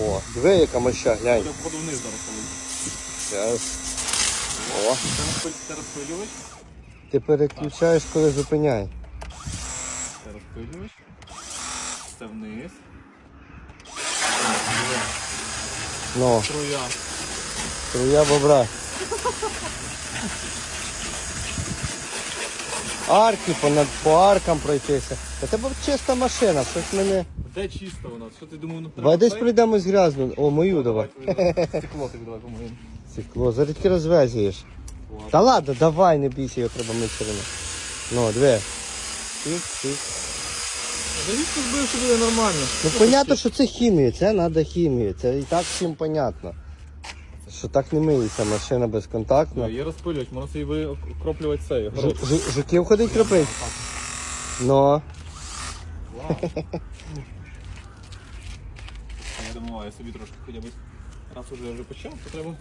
О, диви, яка моща, глянь. Буде входу вниз зараз. Зараз. О, Це розпилювач. ти переключаєш, коли зупиняє. Це розпилювач. Це вниз. Ну, Струя. струя бобра. Арки понад по аркам пройтися. Та тебе чиста машина, щось мене. Де чисто нас? Що ти думав, не треба? Давай десь цей? прийдемось грязну. О, мою давай. Стекло тобі давай помоємо. Стекло, зараз ти розвезієш. Та ладно, давай, не бійся, його треба все. Ну, диви. Тик, тик. Завісно збив, що буде нормально. Ну, понятно, що це хімія, це треба хімію. Це і так всім понятно. Що так не миється машина безконтактна. Є розпилюють, можна її викроплювати цей. Жу- ж, Жуків ходить кропить? Ну. Вау. Я думаю, я собі трошки хоча б раз уже вже почав, то треба